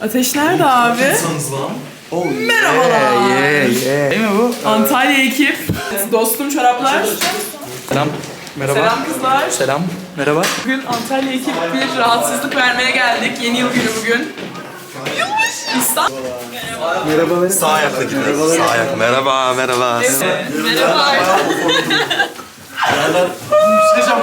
Ateş nerede abi? Merhabalar. Değil mi bu? Antalya ekip. Dostum çoraplar. Selam. Merhaba. Selam kızlar. Selam. Merhaba. Bugün Antalya ekip bir rahatsızlık vermeye geldik. Yeni yıl günü bugün. İstanbul. Sağ ayakla gidiyoruz. Sağ ayak. Merhaba, merhaba. Merhaba.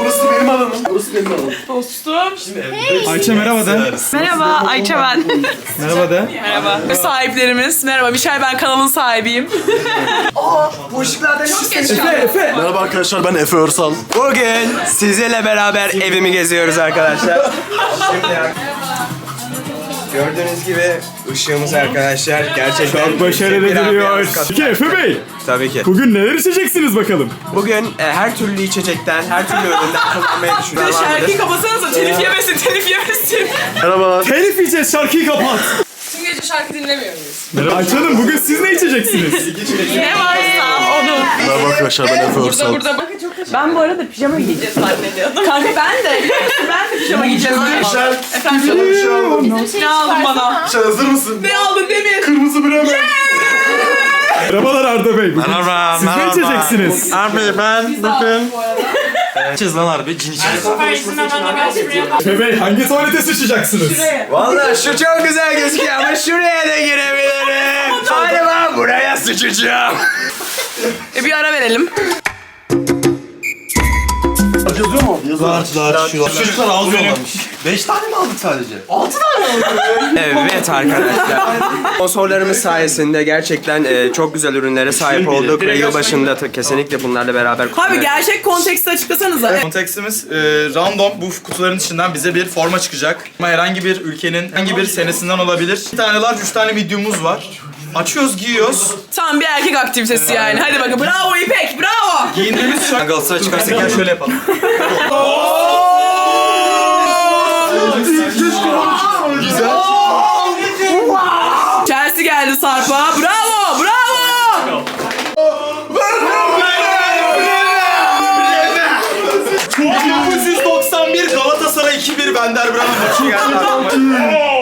Burası benim alanım. Burası benim alanım. Dostum. Ayça merhaba de. Merhaba Ayça ben. Merhaba de. Merhaba. Sahiplerimiz. Merhaba Mişel ben kanalın sahibiyim. Çok geç kaldım. Merhaba arkadaşlar ben Efe Örsal. Bugün sizlerle beraber evimi geziyoruz arkadaşlar. Şimdi gördüğünüz gibi ışığımız arkadaşlar gerçekten Çok başarılı bir duruyor. ambiyans katıyor. Peki Efe Bey, Tabii ki. bugün neler içeceksiniz bakalım? Bugün e, her türlü içecekten, her türlü üründen kullanmayı düşünen Şarkıyı vardır. kapatsanıza telif yemesin, telif yemesin. Merhaba. Telif yiyeceğiz, şarkıyı kapat. Şarkı dinlemiyor muyuz? Ayça Hanım bugün siz ne içeceksiniz? Ne varsa onu. Merhaba arkadaşlar ben Efe Burada Örsal. burada bakın çok Ben bu arada pijama giyeceğiz zannediyordum. Kanka ben de? Ben de pijama giyeceğim. Michel, Efendim sana bir şey aldım. ne aldın bana? Michel hazır mısın? Ne aldın Demir? Kırmızı bir hemen. Merhabalar Arda Bey. Bugün Merhaba, siz ne içeceksiniz? Abi ben bugün... İçeceğiz lan harbi cin içeceğiz. Bey hangi tuvalete sıçacaksınız? Vallahi şu çok güzel gözüküyor ama şuraya da girebilirim. Galiba buraya sıçacağım. E bir ara verelim. Yazıyor mu? Yazıyor. Daha şu çocuklar ağız yollamış. 5 tane mi aldık sadece? Evet arkadaşlar. Sponsorlarımız sayesinde gerçekten e, çok güzel ürünlere sahip olduk ve yılbaşında da kesinlikle bunlarla beraber Abi gerçek konteksti açıklasanıza. Kontekstimiz e, random bu kutuların içinden bize bir forma çıkacak. Ama herhangi bir ülkenin herhangi bir senesinden olabilir. Bir tane large, üç tane medium'umuz var. Açıyoruz, giyiyoruz. Tam bir erkek aktivitesi yani. Hadi bakın bravo İpek bravo. Giyindiğimiz şu an Galatasaray çıkarsak gel şöyle yapalım. Güzel. Chelsea geldi Sarp'a. Bravo bravo. 1991 Galatasaray 2-1 Bender Bremen.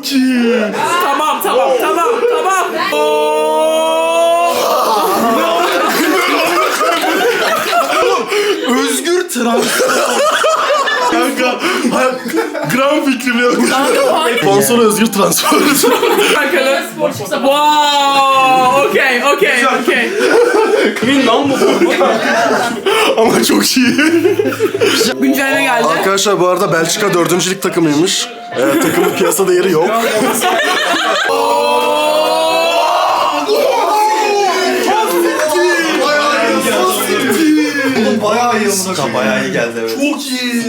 Çok iyi. Tamam tamam tamam tamam. Oo. Özgür transfer. Kanka, gram fikrim yok. Sponsor Özgür transfer. Bakalım. Wow. Okey okey okey. Ama çok iyi. Güncelleme geldi. Arkadaşlar bu arada Belçika dördüncülük takımıymış. Ee, takımın piyasa değeri yok. Oğlum bayağı iyi oldu. Bayağı iyi geldi evet. Çok iyi.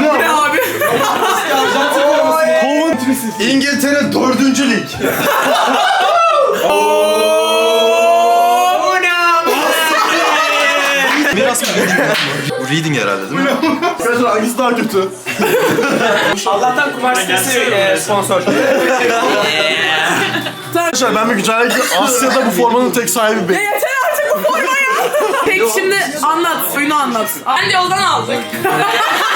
Ne abi? İngiltere dördüncü lig. Biraz Bu reading herhalde değil mi? Arkadaşlar hangisi daha kötü? Allah'tan kumar sitesi e, sponsor. Arkadaşlar ben bir güzellik Asya'da bu formanın tek sahibi benim. Yeter artık bu formaya. Peki şimdi anlat. Oyunu anlat. Ben de yoldan aldık.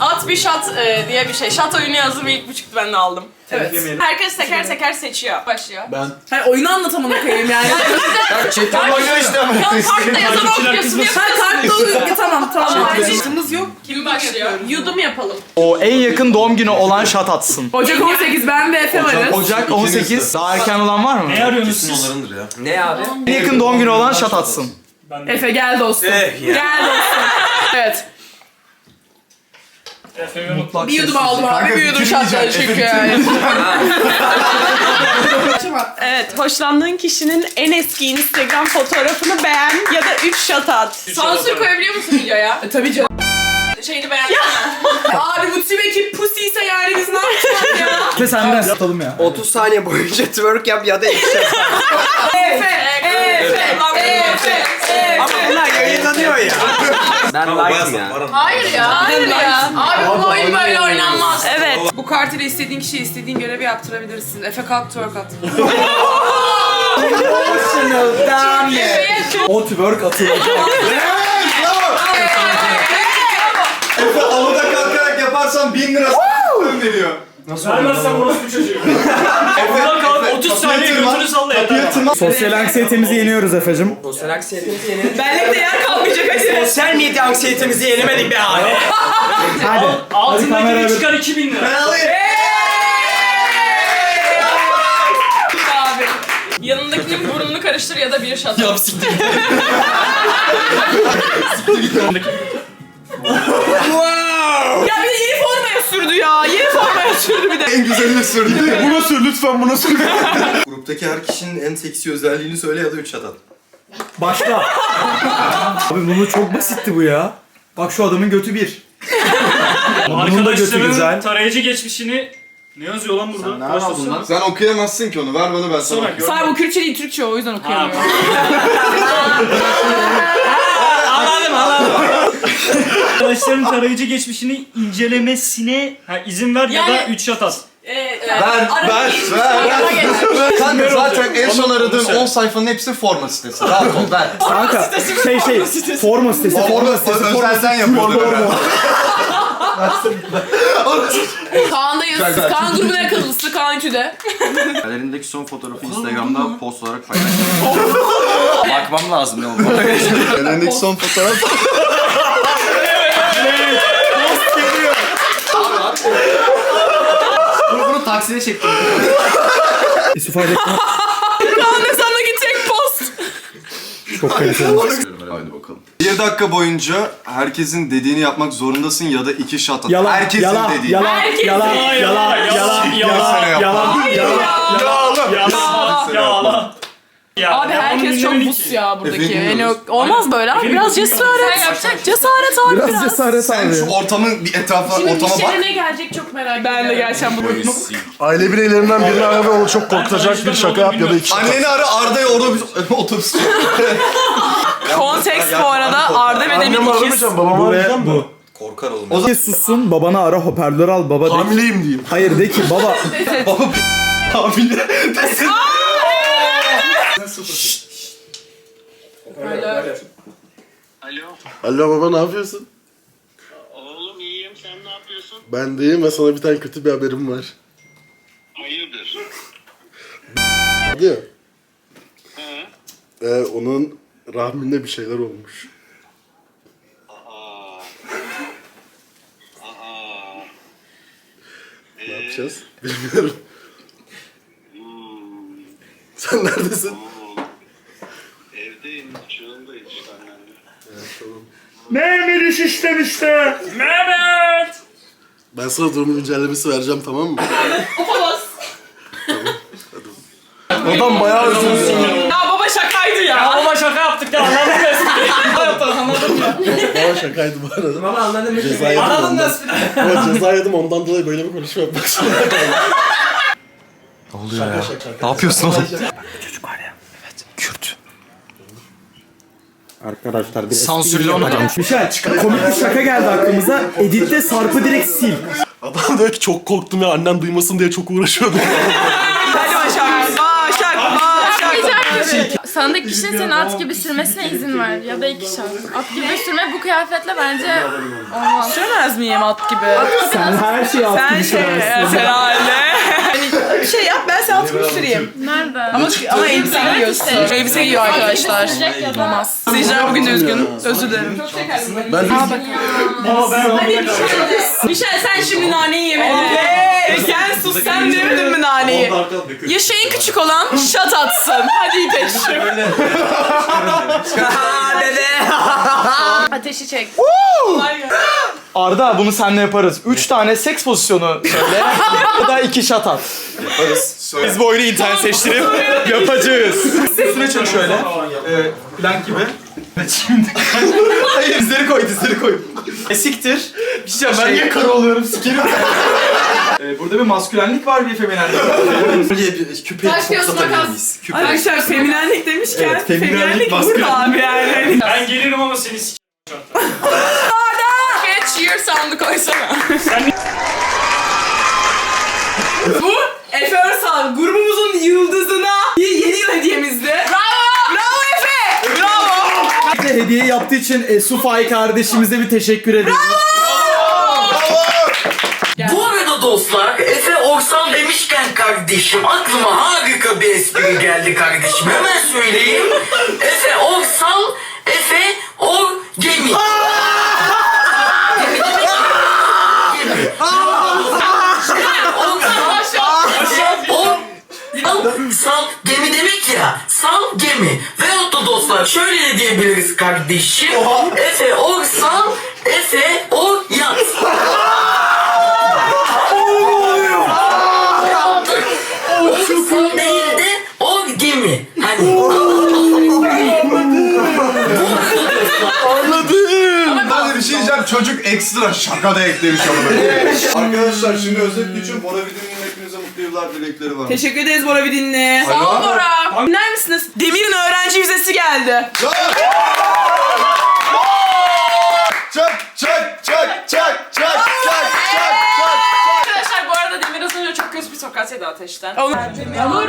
At bir shot e, diye bir şey. Shot oyunu yazdım ilk buçuktu ben de aldım. Evet. Herkes teker teker seçiyor. Başlıyor. Hayır oyunu anlatamam koyayım yani. Oynuyor işte ama. Ya kartta yazan okuyorsun yapıyorsun. kartta oyun. Tamam tamam. Ama Kızımız yok. Kim başlıyor? Yudum yapalım. O en yakın doğum günü olan şat atsın. Ocak 18 ben ve Efe varız. Ocak 18. Daha erken olan var mı? Ne arıyorsunuz Onlarındır ya. Ne abi? En yakın doğum günü olan şat atsın. Efe gel dostum. Gel dostum. Evet. Bir yudum aldım abi, bir yudum şatları çünkü yani. Evet, hoşlandığın kişinin en eski Instagram fotoğrafını beğen ya da 3 shot at. Sansür koyabiliyor musun videoya? E, tabii canım. Şeyini beğen. Abi bu tüm ekip pussy ise yani biz ne yapacağız ya? Efe senden. Atalım ya. 30 saniye boyunca twerk yap ya da ekşe. Efe! Efe! Efe! Efe. Ama bunlar yayınlanıyor ya. Ben like'ım ya. Hayır ya. Hayır ya. Abi bu oyun böyle oynanmaz. Evet. Bu kart ile istediğin kişiye istediğin görevi yaptırabilirsin. Efe kalk twerk at. Emotional damage. O twerk atılacak. Efe havada kalkarak yaparsan 1000 lira veriyor. Vermezsen orospu çocuğu. Burada kal 30 saniye götünü salla yeter. Sosyal anksiyetemizi yeniyoruz Efe'cim. Sosyal anksiyetemizi yenemedik. Benlikte yer kalmayacak hadi. Sosyal medya anksiyetemizi yenemedik be abi. Hadi. Altındakini çıkar 2000 lira. abi. Yanındakinin burnunu karıştır ya da bir şat. Yap siktir. Ya bir de yeni formaya sürdü ya. Yeni formaya sürdü bir de. En güzelini sürdü. Buna sür lütfen buna sür. Gruptaki her kişinin en seksi özelliğini söyle ya da 3 şat at. Başla. Abi bunu çok basitti bu ya. Bak şu adamın götü bir. Bunun da götü Arkadaşların güzel. tarayıcı geçmişini ne yazıyor lan burada? Sen nereden lan? Sen okuyamazsın ki onu. Ver bana ben sana. Sonra gör. Say bu Kürtçe değil Türkçe o yüzden okuyamıyorum. Anladım anladım. Arkadaşların tarayıcı geçmişini incelemesine ha, izin ver ya da Yani- 3 şat at. Ver, ver, ver, ver. Kanka zaten en son aradığım 10 sayfanın hepsi forma sitesi. Rahat ol, ver. Kanka şey şey forma sitesi forma sitesi forma Özel sen yapıyordun. Kaan'dayız. Kaan grubuna yakalamıştı. Kaan İTÜ'de. Galerindeki son fotoğrafı Instagram'da post olarak paylaştım. Bakmam lazım ne olduğunu. Elendeki son fotoğraf. takside çektim. Yusuf Hayrettin Kaan ne sana gidecek post. çok kaliteli. Hadi bakalım. Bir dakika boyunca herkesin dediğini yapmak zorundasın ya da iki shot at. Yalan, Herkesin yalan, dediğini. yalan, Herkesin. yalan, Yalan, yalan, yalan, yalan, yalan, yalan, yalan, yalan. Ya ya Allah. Ya, Abi ya, herkes onu çok bus ki. ya buradaki. Efendim Yani olmaz böyle abi. Biraz cesaret. Cesaret abi Biraz biraz. cesaret Sen şu abi. ortamın bir etrafa, ortama bak. ne gelecek çok merak ediyorum. Ben de gerçekten bunu Aile bireylerinden birini ara ve onu çok korkutacak bir şaka yap ya da iki Anneni ara Arda'ya orada bir otobüs. Konteks bu arada Arda ve Demir ikiz. babamı Bu ve bu. Korkar oğlum. O zaman sussun babana ara hoparlör al baba de. Hamileyim diyeyim. Hayır de ki baba Hamile. Alo. Alo baba ne yapıyorsun? Oğlum iyiyim. Sen ne yapıyorsun? Ben de iyiyim ve sana bir tane kötü bir haberim var. Hayırdır? Diyor. He? Ee, onun rahminde bir şeyler olmuş. Aa. Aa. Ne yapacağız? Bilmiyorum. Hmm. Sen neredesin? Evdeyim. Çığındayım işte. Mehmet iş işlemişti. Mehmet. Ben sana durumun güncellemesi vereceğim tamam mı? Adam bayağı üzüldü. Ya baba şakaydı ya. Ama şaka yaptık ya anladın mı espriyi? Baba şakaydı bu arada. Baba anladın mı? Ceza yedim Anladın mı? ondan. Ama ceza yedim ondan dolayı böyle bir konuşma yapmak zorunda kaldım. Ne oluyor ya? Ne yapıyorsun oğlum? Arkadaşlar bir Sansürlü onu. Mişel komik bir şaka geldi aklımıza. Editte Sarp'ı direkt sil. Adam diyor ki çok korktum ya annem duymasın diye çok uğraşıyordum. Hadi Başak. Başak. Başak. Sandaki kişinin seni at gibi sürmesine izin ver ya da iki şart. At gibi sürme bu kıyafetle bence olmaz. Süremez miyim at gibi? Sen her şeyi Sen attın şey herhalde. Hani şey yap ben sen at gibi süreyim. Nerede? Ama, ama elbise giyiyorsun. Elbise giyiyor arkadaşlar. Olmaz. Seyirciler bugün üzgün. Özür dilerim. Ama ben Michel sen şimdi naneyi yemedin. Sen sus sen demedin mi naneyi? Ya şeyin küçük olan şat atsın. Hadi İpek'ciğim. Ha dede. ateşi çek. Arda bunu seninle yaparız. 3 tane seks pozisyonu söyle. ya da 2 shot at. Yaparız. Biz bu oyunu internet seçtirip yapacağız. Üstüne çök şöyle. Ee, plank gibi. Şimdi. Hayır dizleri koy dizleri koy. E siktir. Bir şey ben niye karı oluyorum sikerim. ee, burada bir maskülenlik var bir feminenlik var. Küpe Taş diyorsun makas. Arkadaşlar feminenlik demişken Evet, feminenlik feminenlik burada abi yani. ben gelirim ama seni s***. Cheer sound'u koysana. Sen Bu Efe Örsal grubumuzun yıldızına bir yeni yıl hediyemizdi. Bravo! Bravo Efe! Bravo! Bize hediye yaptığı için Esufay kardeşimize bir teşekkür ederiz. Bu arada dostlar Efe Orsal demişken kardeşim aklıma harika bir espri geldi kardeşim. Hemen söyleyeyim. Efe Orsal, Efe Gemi. Gemi demek Gemi. Or Sal, sal gemi demek ya. Sal gemi. Veyahut da dostlar şöyle de diyebiliriz kardeşim. Efe or sal, Efe or ekstra şaka da eklemiş onu. Arkadaşlar şimdi özetle için Bora Vidin'in hepinize mutlu yıllar dilekleri var. Teşekkür ederiz Bora Vidin'le. Sağ ol Bora. Dinler misiniz? Demir'in öğrenci vizesi geldi. Çak çak çak çak çak çak çak çak. Arkadaşlar bu Demir az çok kötü bir tokat yedi ateşten. Vur vur vur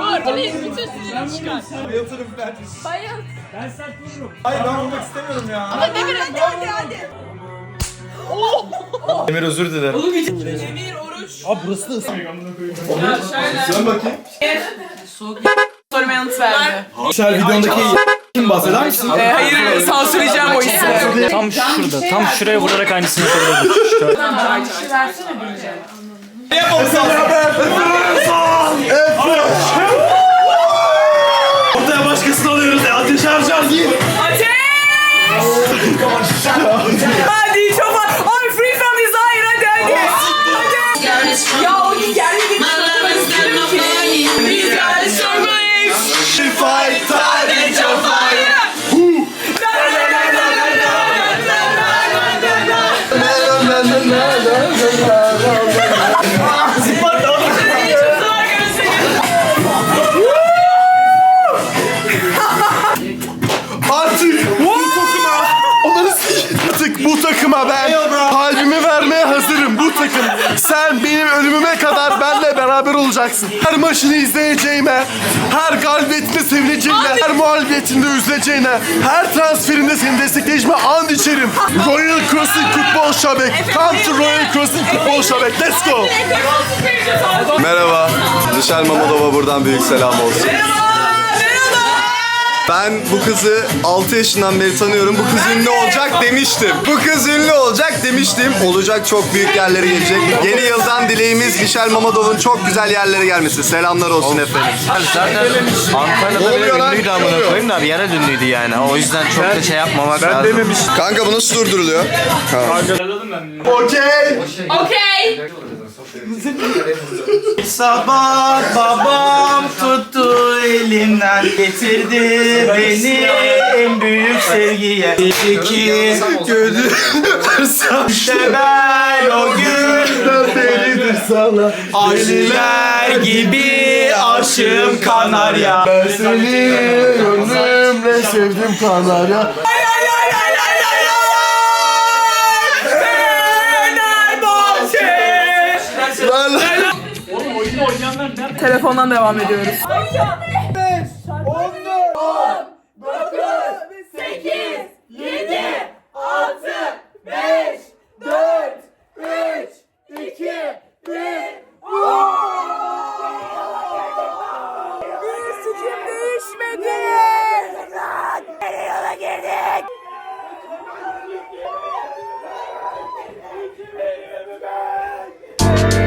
vur. Bütün sinirini çıkar. Bayıltırım ben. Bayıl. Ben sert vururum. Hayır ben vurmak istemiyorum ya. Ama Demir hadi hadi hadi. Emir özür dilerim. Demir, Oruç. Abi burası da ıslak. Ya şöyle. Sen bakayım. Soruma yanıt verdi. Şer videondaki kim bahseder misin? Ee, hayır sansürleyeceğim o ismi. Tam şurada. Tam şuraya vurarak aynısını yapabilirim. Şöyle. Ne yapalım Ortaya başkasını alıyoruz ya. Ateş harcar değil. Ateş! hadi takıma ben kalbimi vermeye hazırım bu takım. Sen benim ölümüme kadar benle beraber olacaksın. Her maçını izleyeceğime, her galibiyetinde sevineceğime, her mağlubiyetinde üzüleceğine, her transferinde seni destekleyeceğime and içerim. Royal Crossing Futbol Şabek. Come to Royal Crossing Futbol Şabek. Let's go. Merhaba. Dışel Mamodova buradan büyük selam olsun. Ben bu kızı 6 yaşından beri tanıyorum. Bu kız ünlü olacak demiştim. Bu kız ünlü olacak demiştim. Olacak çok büyük yerlere gelecek. Yeni yıldan dileğimiz Michel Mamadov'un çok güzel yerlere gelmesi. Selamlar olsun efendim. Zaten Ne Antalya'da oluyor lan? ünlüydü Ne amına oluyor? koyayım da bir yere ünlüydü yani. O yüzden çok da şey yapmamak lazım. Kanka bu nasıl durduruluyor? Okey. Okey. Sabah babam tuttu elimden getirdi beni en büyük sevgiye. İki gözü işte ben o gün Delidir sana. Aşiler gibi aşığım kanarya. Ben seni gönlümle sevdim kanarya. Telefondan devam ediyoruz. Thank you.